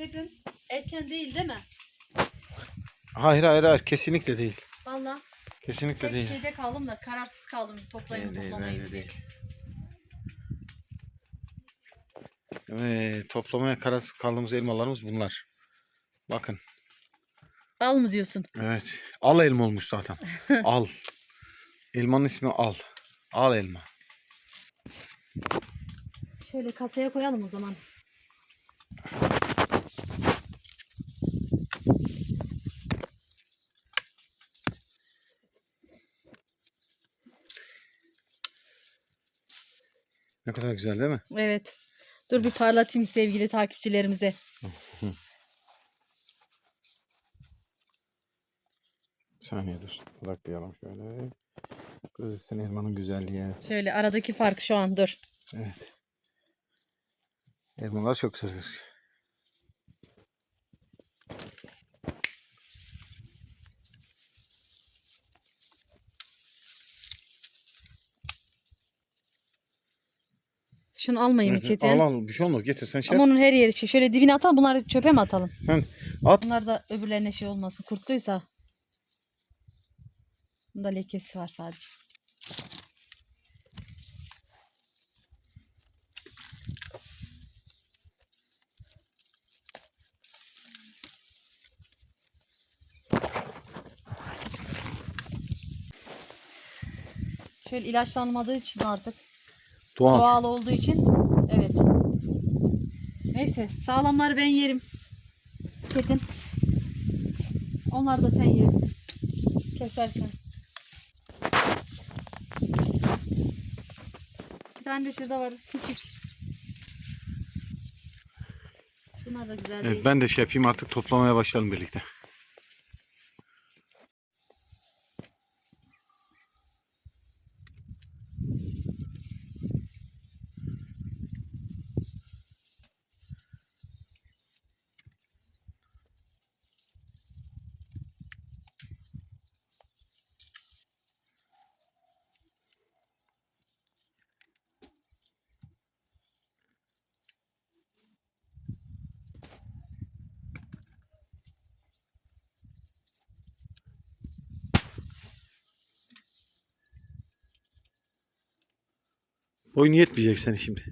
Çetin erken değil değil mi? Hayır hayır hayır kesinlikle değil. Valla Kesinlikle tek değil. şeyde kaldım da kararsız kaldım toplayayım mı Değil, değil, bence diye. değil. Evet, toplamaya kararsız kaldığımız elmalarımız bunlar. Bakın. Al mı diyorsun? Evet. Al elma olmuş zaten. al. Elmanın ismi al. Al elma. Şöyle kasaya koyalım o zaman. Kadar güzel değil mi? Evet. Dur bir parlatayım sevgili takipçilerimize. Bir saniye dur. Odaklayalım şöyle. Gözüksün elmanın güzelliği. evet. Şöyle aradaki fark şu an dur. Evet. Elmalar çok güzel gözüküyor. Şunu almayayım Evet, Çetin? Al al bir şey olmaz getir sen şey Ama yap. onun her yeri şey. Şöyle dibine atalım bunları çöpe mi atalım? Sen at. Bunlar da öbürlerine şey olmasın. Kurtluysa. Bunda lekesi var sadece. Şöyle ilaçlanmadığı için artık Doğal. Doğal olduğu için evet. Neyse sağlamları ben yerim. Çetin. Onlar da sen yersin. Kesersin. Bir tane de şurada var. Küçük. Bunlar da güzel değil. Evet, ben de şey yapayım artık toplamaya başlayalım birlikte. Boyun yetmeyecek seni şimdi.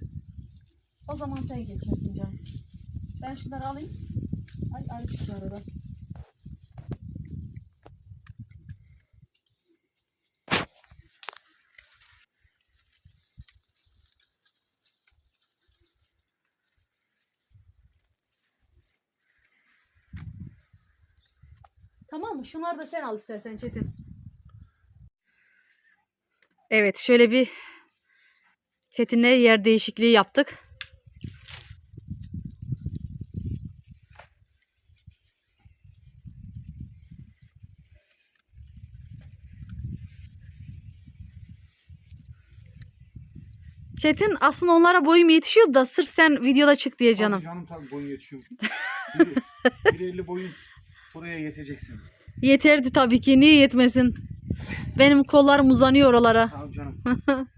O zaman sen geçersin canım. Ben şunları alayım. Ay arı çıktı arada. Tamam mı? Şunları da sen al istersen Çetin. Evet şöyle bir Çetin'le yer değişikliği yaptık. Çetin aslında onlara boyum yetişiyor da sırf sen videoda çık diye canım. Tabii canım tabii boyun yetişiyor. 1.50 boyun buraya yetecek senin. Yeterdi tabii ki. Niye yetmesin? Benim kollarım uzanıyor oralara. Tamam canım.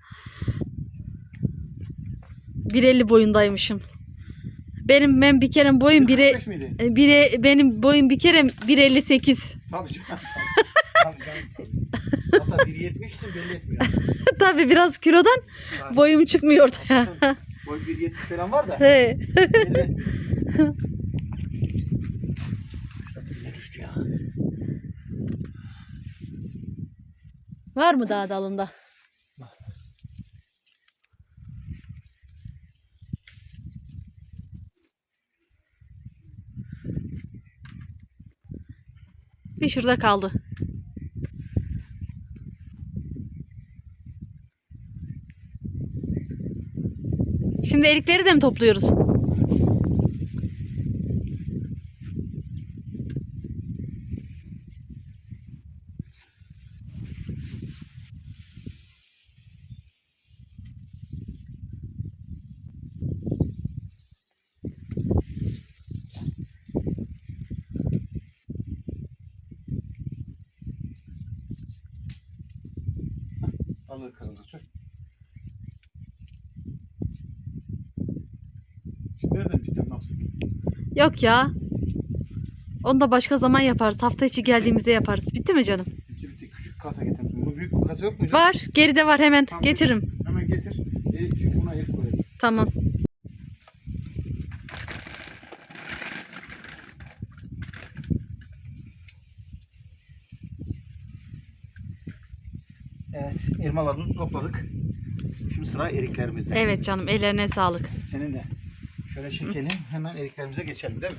1.50 boyundaymışım. Benim ben bir kere boyum 1'e 45 miydi? bire benim boyum bir kere 1.58. Tabii canım. Tabii canım. Tabii. Hatta 1.70'tin belli etmiyor. Tabii biraz kilodan boyum çıkmıyor ortaya. Boy 1.70 falan var da He. Ne düştü ya? Var mı daha dalında? Bir şurada kaldı. Şimdi erikleri de mi topluyoruz? Alır kırıldı tut. Şu nereden bilsem lan yapsak? Yok ya. Onu da başka zaman yaparız. Hafta içi geldiğimizde yaparız. Bitti mi canım? Bitti bitti. Küçük kasa getirmişsin. Bunun büyük bir kasa yok mu? canım? Var. Geride var. Hemen Tamam. getiririm. Hemen getir. Elif çünkü buna el koyalım. Tamam. Evet. Elmalarımızı topladık. Şimdi sıra eriklerimizde. Evet canım. Ellerine sağlık. Senin de. Şöyle çekelim. Hemen eriklerimize geçelim değil mi?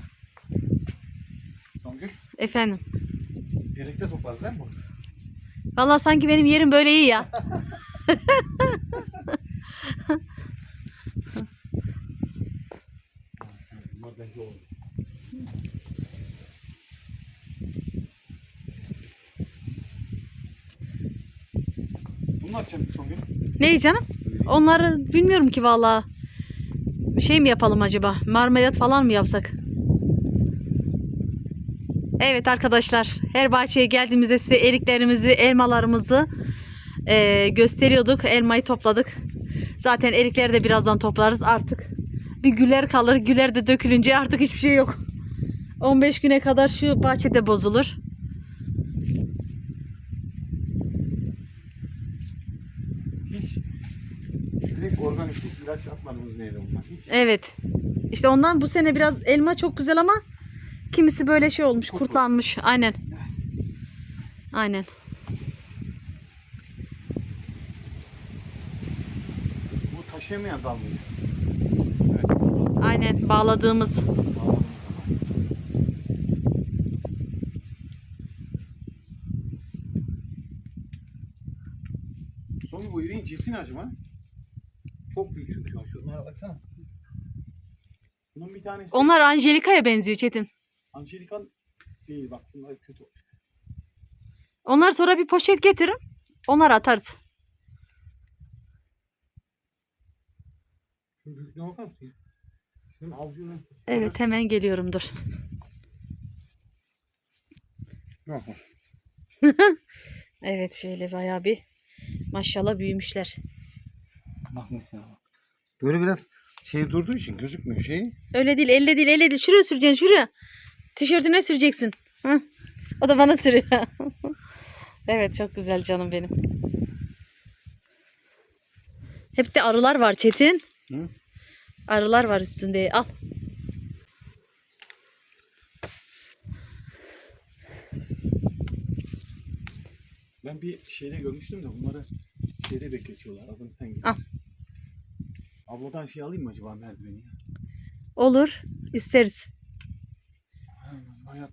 Songül. Efendim. Birlikte toplarız değil mi? bu? Vallahi sanki benim yerim böyle iyi ya. Bunlar bence. Bunu ne yapacağız Songül? Ne canım? Onları bilmiyorum ki vallahi. Şey mi yapalım acaba? Marmelat falan mı yapsak? Evet arkadaşlar. Her bahçeye geldiğimizde size eriklerimizi, elmalarımızı eee, gösteriyorduk. Elmayı topladık. Zaten erikleri de birazdan toplarız artık. Bir güler kalır. Güler de dökülünce artık hiçbir şey yok. 15 güne kadar şu bahçede bozulur. Hiç direkt organik hiç ilaç atmadığımız meyve bunlar. Hiç. Evet. İşte ondan bu sene biraz elma çok güzel ama kimisi böyle şey olmuş, Kurtlu. kurtlanmış. Aynen. Aynen. Bu taşıyamayan dal mıydı? Aynen bağladığımız. Evet. bağladığımız zaman. Sonra bu iriğin cinsi ne acaba? Çok büyük çünkü şu an. Şunlara baksana. Bunun bir tanesi Onlar Angelika'ya benziyor Çetin. Angelikan değil bak bunlar kötü. Onlar sonra bir poşet getirin. Onları atarız. Şunun büyüklüğüne bakar mısın? Şunun avucunu. Evet hemen geliyorum dur. Evet şöyle bayağı bir maşallah büyümüşler. Bak mesela bak. Böyle biraz şey durduğu için gözükmüyor şey. Öyle değil elle değil elle değil. Şuraya süreceksin şuraya. Tişörtüne süreceksin. Hı. O da bana sürüyor. evet çok güzel canım benim. Hep de arılar var Çetin. Hı? Arılar var üstünde. Al. Ben bir şeyde görmüştüm de bunları şeyde bekletiyorlar. Adını sen git. Al. Abladan şey alayım mı acaba merdiveni? ya? Olur. isteriz. Ha, Hayat.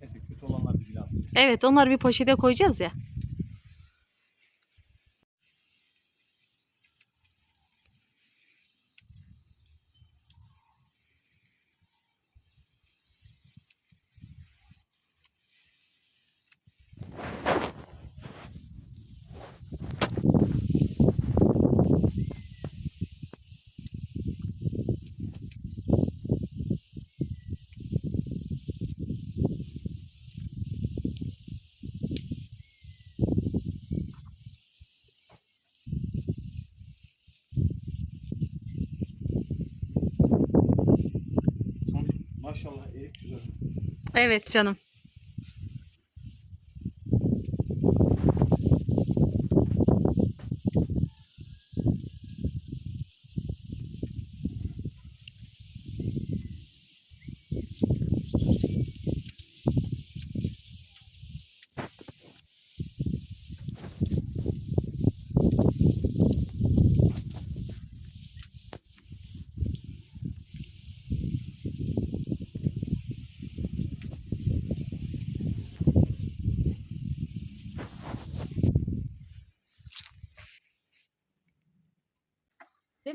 Neyse kötü olanlar bir bile atıyor. Evet onları bir poşete koyacağız ya. Evet canım.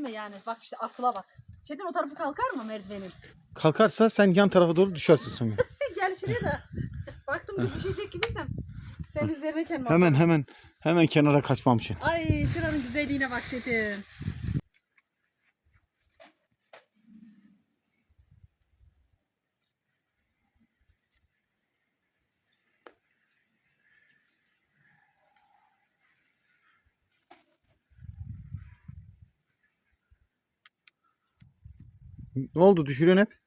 Mi yani? Bak işte akla bak. Çetin o tarafı kalkar mı merdivenin? Kalkarsa sen yan tarafa doğru düşersin sonra. Gel şuraya da. Baktım ki düşecek gibiysem. Sen üzerine kendimi hemen hemen hemen kenara kaçmam için. Ay şuranın güzelliğine bak Çetin. Ne oldu düşürüyorsun hep?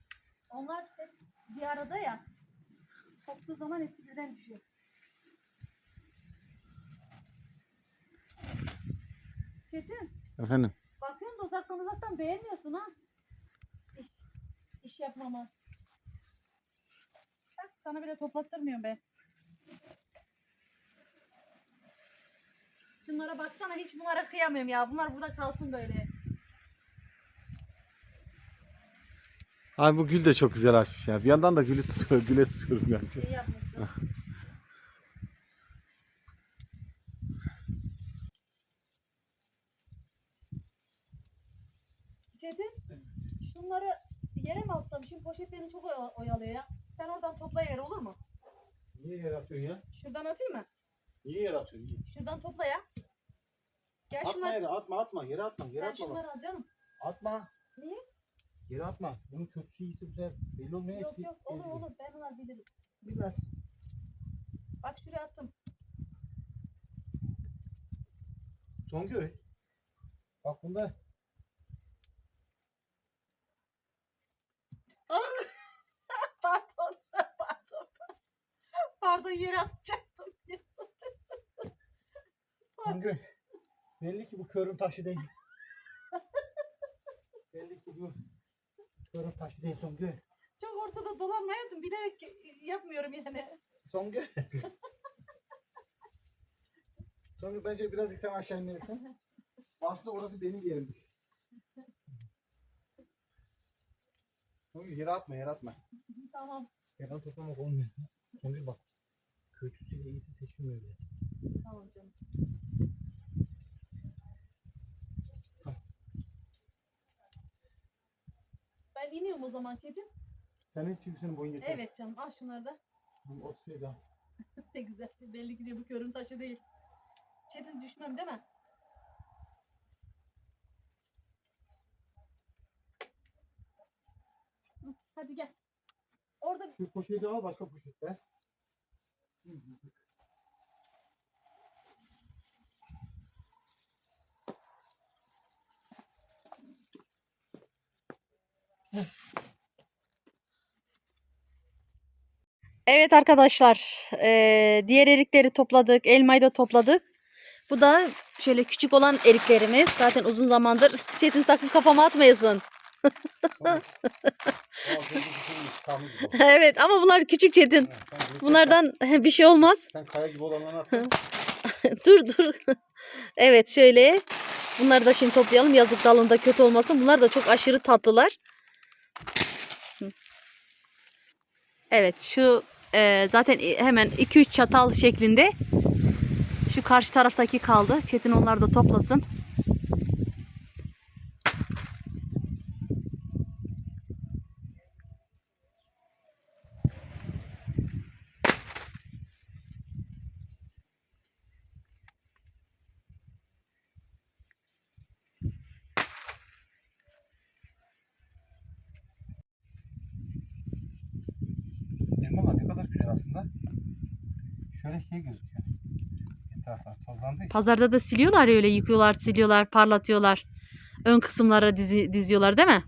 Onlar hep bir arada ya. Koptuğu zaman hepsi birden düşüyor. Çetin, Efendim. bakıyorum da uzaktan uzaktan beğenmiyorsun ha. İş, iş yapmamı. Bak sana bile toplattırmıyorum ben. Şunlara baksana hiç bunlara kıyamıyorum ya. Bunlar burada kalsın böyle. Abi bu gül de çok güzel açmış ya. Bir yandan da gülü tutuyor, güle tutuyorum bence. İyi yapmışsın. Çetin, şunları yere mi atsam? Şimdi poşet beni çok oya- oyalıyor ya. Sen oradan toplayıver olur mu? Niye yer atıyorsun ya? Şuradan atayım mı? Niye yer atıyorsun? Niye? Şuradan topla ya. Gel Atma şunları, yere, atma atma. Yere atma, yere sen atma bak. şunları al canım. Atma. Niye? Yere atma. Bunun kötüsü iyisi güzel. Belli olmuyor Yok hepsi. yok olur olur ben onlar bilirim. Biraz. Bak şuraya attım. Songül. Bak bunda. Pardon. Pardon. Pardon yere atacaktım. Songül. Belli ki bu körün taşı değil. Belli ki bu körün taşı değil Songül. Çok ortada dolanmayaydım. Bilerek yapmıyorum yani. Songül. Songül bence birazcık sen aşağı inmelisin. Aslında orası benim yerimdir. Songül yere atma yere atma. Tamam. Yerden toplamak olmuyor. Songül bak. Kötüsüyle iyisi seçilmiyor bile. Tamam canım. Ben iniyorum o zaman Çetin. Sen hiç çünkü senin boyun yeter. Evet canım al şunları da. Bu ot suyu da. Ne güzel. Belli ki de bu körün taşı değil. Çetin düşmem değil mi? Hı, Hadi gel. Orada Şu poşeti al başka poşet ver. Evet arkadaşlar, eee, diğer erikleri topladık, elmayı da topladık. Bu da şöyle küçük olan eriklerimiz. Zaten uzun zamandır Çetin sakın kafama atmayasın. evet ama bunlar küçük Çetin. Bunlardan bir şey olmaz. Sen kaya gibi olanları attın. dur dur. evet şöyle. Bunları da şimdi toplayalım. Yazık dalında kötü olmasın. Bunlar da çok aşırı tatlılar. Evet şu e, zaten hemen 2-3 çatal şeklinde. Şu karşı taraftaki kaldı. Çetin onları da toplasın. Şey gözüküyor. Etraflar tozlandığı için. Pazarda da siliyorlar ya öyle yıkıyorlar, siliyorlar, parlatıyorlar. Ön kısımlara dizi, diziyorlar değil mi?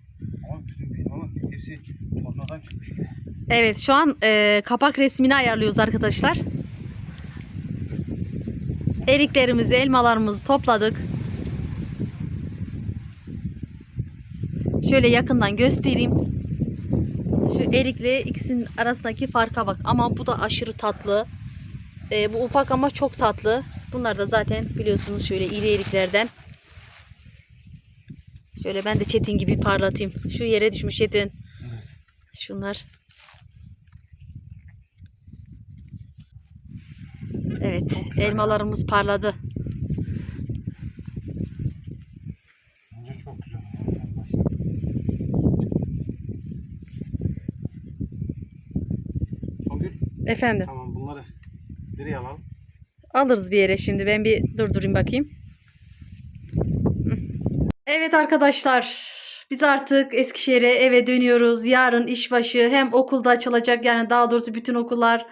Ama bizim elmalar hepsi tozmadan çıkmış gibi. Evet şu an e, kapak resmini ayarlıyoruz arkadaşlar. Eriklerimizi, elmalarımızı topladık. Şöyle yakından göstereyim. Şu erikle ikisinin arasındaki farka bak. Ama bu da aşırı tatlı. E, bu ufak ama çok tatlı. Bunlar da zaten biliyorsunuz şöyle iri eriklerden. Şöyle ben de Çetin gibi parlatayım. Şu yere düşmüş Çetin. Evet. Şunlar. Evet, elmalarımız parladı. Efendim. Tamam nereye alalım? Alırız bir yere şimdi. Ben bir durdurayım bakayım. Evet arkadaşlar. Biz artık Eskişehir'e eve dönüyoruz. Yarın işbaşı hem okulda açılacak yani daha doğrusu bütün okullar.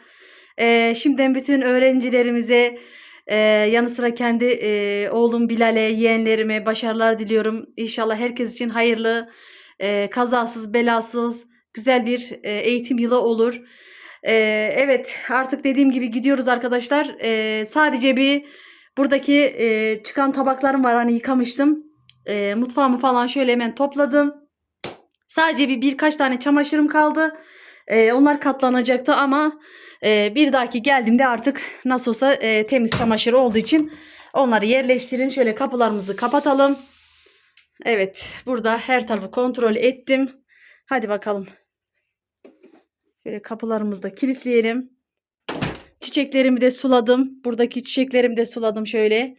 Ee, şimdiden bütün öğrencilerimize e, yanı sıra kendi e, oğlum Bilal'e, yeğenlerime başarılar diliyorum. İnşallah herkes için hayırlı, e, kazasız, belasız, güzel bir e, eğitim yılı olur. Ee, evet artık dediğim gibi gidiyoruz arkadaşlar. Ee, sadece bir buradaki e, çıkan tabaklarım var hani yıkamıştım. Ee, mutfağımı falan şöyle hemen topladım. Sadece bir birkaç tane çamaşırım kaldı. Ee, onlar katlanacaktı ama e, bir dahaki geldiğimde artık nasıl olsa e, temiz çamaşır olduğu için onları yerleştirin. Şöyle kapılarımızı kapatalım. Evet burada her tarafı kontrol ettim. Hadi bakalım. Şöyle kapılarımızı da kilitleyelim. Çiçeklerimi de suladım. Buradaki çiçeklerimi de suladım şöyle.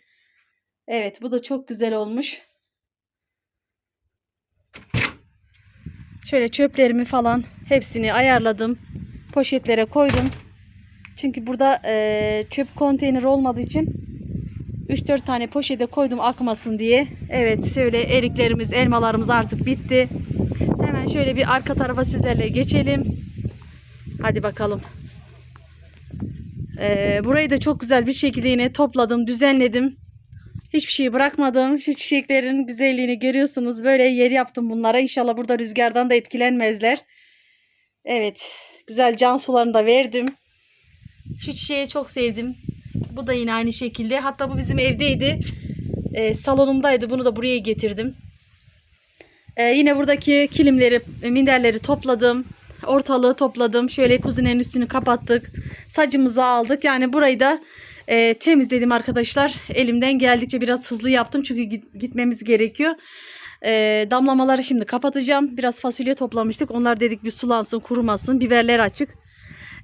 Evet bu da çok güzel olmuş. Şöyle çöplerimi falan hepsini ayarladım. Poşetlere koydum. Çünkü burada eee, çöp konteyneri olmadığı için 3-4 tane poşete koydum akmasın diye. Evet şöyle eriklerimiz, elmalarımız artık bitti. Hemen şöyle bir arka tarafa sizlerle geçelim. Hadi bakalım. Ee, burayı da çok güzel bir şekilde yine topladım, düzenledim. Hiçbir şeyi bırakmadım. Şu çiçeklerin güzelliğini görüyorsunuz. Böyle yer yaptım bunlara. İnşallah burada rüzgardan da etkilenmezler. Evet. Güzel can sularını da verdim. Şu çiçeği çok sevdim. Bu da yine aynı şekilde. Hatta bu bizim evdeydi. Ee, salonumdaydı. Bunu da buraya getirdim. Ee, yine buradaki kilimleri, minderleri topladım. Ortalığı topladım. Şöyle kuzinenin üstünü kapattık. Sacımızı aldık. Yani burayı da e, temizledim arkadaşlar. Elimden geldikçe biraz hızlı yaptım. Çünkü git- gitmemiz gerekiyor. E, damlamaları şimdi kapatacağım. Biraz fasulye toplamıştık. Onlar dedik bir sulansın, kurumasın. Biberler açık.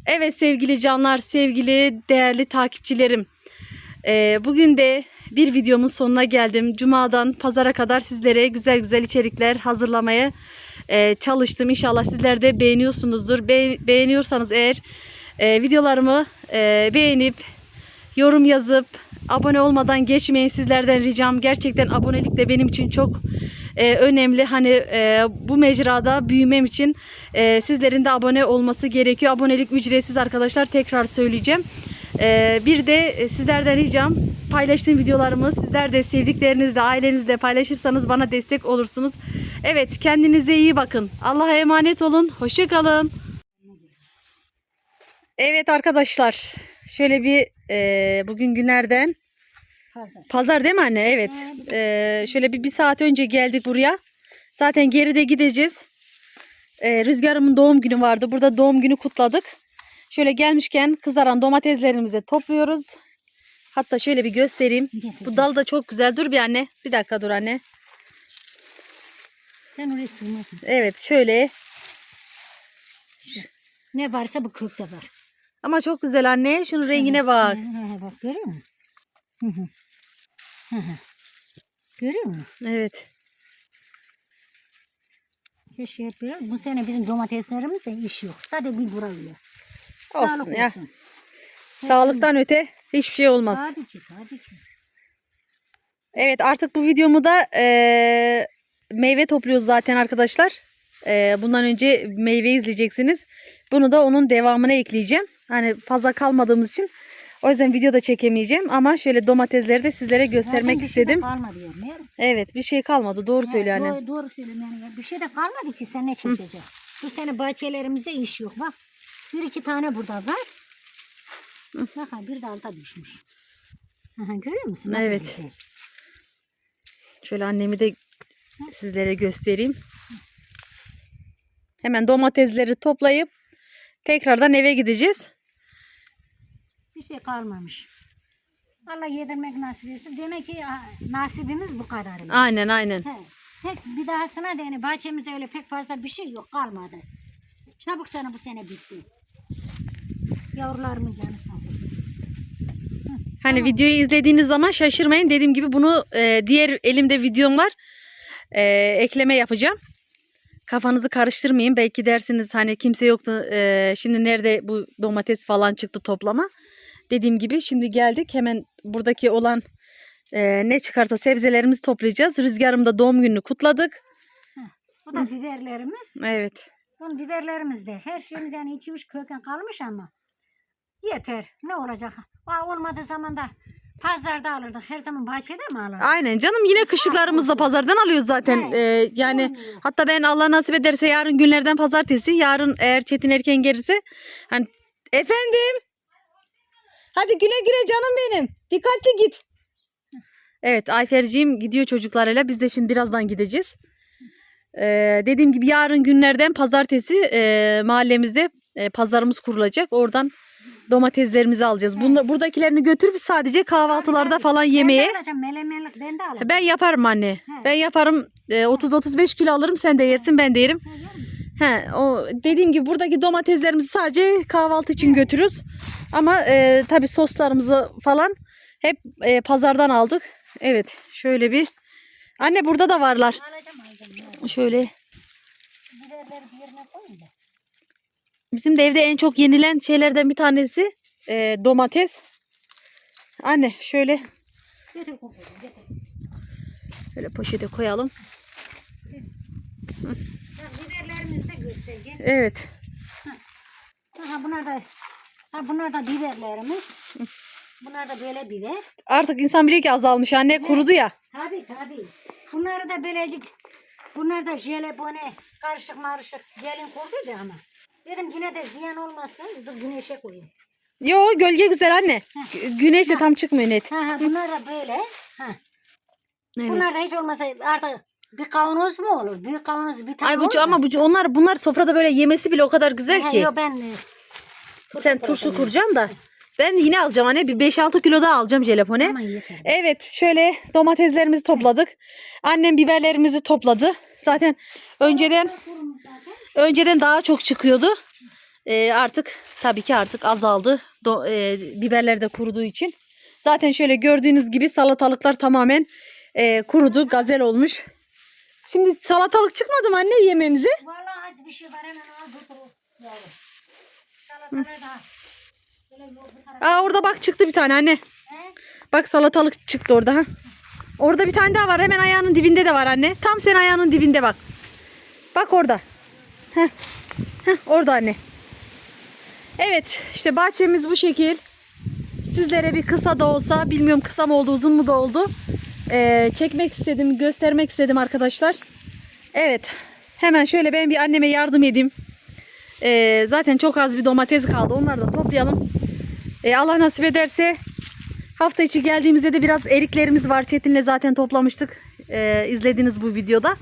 Evet sevgili canlar, sevgili değerli takipçilerim. E, bugün de bir videomun sonuna geldim. Cuma'dan pazara kadar sizlere güzel güzel içerikler hazırlamaya e, çalıştım. İnşallah sizler de beğeniyorsunuzdur. Be- beğeniyorsanız eğer e, videolarımı e, beğenip yorum yazıp abone olmadan geçmeyin sizlerden ricam. Gerçekten abonelik de benim için çok e, önemli. Hani e, bu mecrada büyümem için e, sizlerin de abone olması gerekiyor. Abonelik ücretsiz arkadaşlar tekrar söyleyeceğim. E, bir de e, sizlerden ricam paylaştığım videolarımı sizler de sevdiklerinizle ailenizle paylaşırsanız bana destek olursunuz. Evet kendinize iyi bakın. Allah'a emanet olun. Hoşçakalın. Evet arkadaşlar şöyle bir e, bugün günlerden Pazar. Pazar değil mi anne? Evet. Ee, şöyle bir, bir saat önce geldik buraya. Zaten geride gideceğiz. Ee, Rüzgar'ımın doğum günü vardı. Burada doğum günü kutladık. Şöyle gelmişken kızaran domateslerimizi topluyoruz. Hatta şöyle bir göstereyim. Bu dal da çok güzel. Dur bir anne. Bir dakika dur anne. Sen oraya sığmazsın. Evet şöyle. Ne varsa bu kökte var. Ama çok güzel anne. Şunun rengine bak. Bak görüyor musun? Hı hı. Hı hı. Görüyor musun? Evet. Keşke yapıyor. Bu sene bizim domateslerimizde iş yok. Sadece bir burayı. Olsun Sağlık ya. olsun. Sağlıktan öte hiçbir şey olmaz. Evet artık bu videomu da eee, meyve topluyoruz zaten arkadaşlar. Eee, bundan önce meyve izleyeceksiniz. Bunu da onun devamına ekleyeceğim. Hani fazla kalmadığımız için o yüzden video da çekemeyeceğim ama şöyle domatesleri de sizlere göstermek Zaten bir şey istedim. kalmadı ya. Meğer- Evet bir şey kalmadı doğru Ha, söylüyor annem. Doğru, doğru söylüyorum yani. ya. Bir şey de kalmadı ki sen ne çekeceksin. Bu sene bahçelerimizde iş yok bak. Bir iki tane burada var. Bak ha, bir de alta düşmüş. Aha, görüyor musun? Nasıl Evet. güzel. Şöyle annemi de sizlere göstereyim. Hemen domatesleri toplayıp tekrardan eve gideceğiz. Bir şey kalmamış. Allah yedirmek nasip etsin. Demek ki nasibimiz bu kadar. Aynen aynen. He. Pek bir dahasına da yani bahçemizde öyle pek fazla bir şey yok kalmadı. Çabuk canı bu sene bitti. Yavrularımın canı sağ olsun. Hani videoyu izlediğiniz zaman şaşırmayın. Dediğim gibi bunu e, diğer elimde videom var. E, ekleme yapacağım. kafanızı karıştırmayın. Belki dersiniz hani kimse yoktu. e, şimdi nerede bu domates falan çıktı toplama. Dediğim gibi şimdi geldik. Hemen buradaki olan e, ne çıkarsa sebzelerimizi toplayacağız. Rüzgarımda doğum gününü kutladık. Bu da biberlerimiz. Evet. Bunun biberlerimiz de. Her şeyimiz yani 2-3 köken kalmış ama. Yeter. Ne olacak? Aa, olmadığı zaman da pazarda alırdık. Her zaman bahçede mi alırdık? Aynen canım yine kışlıklarımızı da pazardan alıyoruz zaten. Evet. E, yani Olmuyor. hatta ben Allah nasip ederse yarın günlerden pazartesi. Yarın eğer Çetin erken gelirse. Hani, efendim. Hadi güle güle canım benim. Dikkatli git. Evet Ayferciğim gidiyor çocuklarıyla. Biz de şimdi birazdan gideceğiz. Ee, dediğim gibi yarın günlerden pazartesi e, mahallemizde e, pazarımız kurulacak. Oradan domateslerimizi alacağız. Bunda, buradakilerini götürüp sadece kahvaltılarda falan yemeye. Ben de alacağım. Melemenlik ben de alacağım. Ben yaparım anne. Ben yaparım. E, 30-35 kilo alırım. Sen de yersin ben de yerim. He, o dediğim gibi buradaki domateslerimizi sadece kahvaltı için götürürüz. Ama e, tabii soslarımızı falan hep e, pazardan aldık. Evet, şöyle bir. Anne burada da varlar. Alacağım alacağım. ya. Şöyle Biberleri bir yerine koyun da. Bizim de evde en çok yenilen şeylerden bir tanesi e, domates. Anne şöyle şöyle poşete koyalım. Biberlerimizi de göstereceğim. Evet. Aha bunlar da ha, bunlar da biberlerimiz. Bunlar da böyle biber. Artık insan biliyor ki azalmış anne kurudu ya. Tabii tabii. Bunları da belecik. Bunlar da jelebone karışık marışık gelin koydu ama. Dedim yine de ziyan olmasın. Dur güneşe koyayım. Yo gölge güzel anne. Gü- Güneş de tam çıkmıyor net. Ha, ha, bunlar da böyle. Ha. Evet. Bunlar da hiç olmasa artık bir kavanoz mu olur? Büyük kavanoz bir tane Ay bu ama bu onlar bunlar sofrada böyle yemesi bile o kadar güzel Ha, ki. Yok ben e, Sen turşu kuracaksın da. Ben yine alacağım anne. Bir 5-6 kilo daha alacağım yeter. Evet şöyle domateslerimizi topladık. Annem biberlerimizi topladı. Zaten önceden önceden daha çok çıkıyordu. Ee, artık tabii ki artık azaldı. Do, e, biberler de kuruduğu için. Zaten şöyle gördüğünüz gibi salatalıklar tamamen e, kurudu. Gazel olmuş. Şimdi salatalık çıkmadı mı anne yemeğimize? Vallahi az bir şey var hemen al götür da böyle yol bu tarafa. Aa orada bak çıktı bir tane anne. Bak salatalık çıktı orada. Ha. Orada bir tane daha var. Hemen ayağının dibinde de var anne. Tam senin ayağının dibinde bak. Bak orada. Heh. Heh, orada anne. Evet işte bahçemiz bu şekil. Sizlere bir kısa da olsa bilmiyorum kısa mı oldu uzun mu da oldu. Ee, çekmek istedim göstermek istedim arkadaşlar. Evet hemen şöyle ben bir anneme yardım edeyim. Ee, zaten çok az bir domates kaldı. Onları da toplayalım. Ee, Allah nasip ederse Hafta içi geldiğimizde de biraz eriklerimiz var. Çetin'le zaten toplamıştık. Ee, izlediğiniz bu videoda.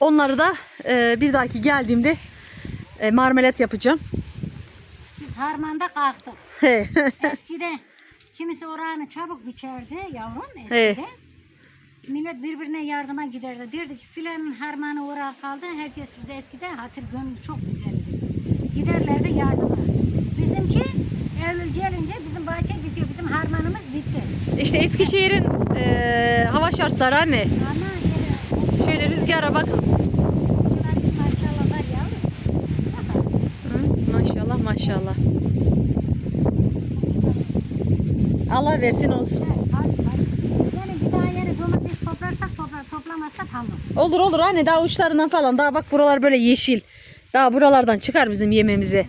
Onları da e, bir dahaki geldiğimde e, marmelat yapacağım. Biz harmanda kalktık. Eskiden kimisi oranı çabuk biçerdi yavrum eskiden. Millet birbirine yardıma giderdi. Derdi ki filan harmanı oraya kaldı. Herkes bize eskiden hatır gönlü çok güzeldi. Giderlerdi yardıma. Eylül gelince bizim bahçe bitiyor. Bizim harmanımız bitti. İşte Eskişehir'in e, hava şartları anne. Ama yine Şöyle rüzgara bakın. bunlar bir maşallah var yavrum. Hı, maşallah maşallah. Allah versin olsun. Evet. Yani bir daha yeni domates toplarsak toplar, toplamazsak tamam. Olur olur anne daha uçlarından falan. Daha bak buralar böyle yeşil. Daha buralardan çıkar bizim yememize.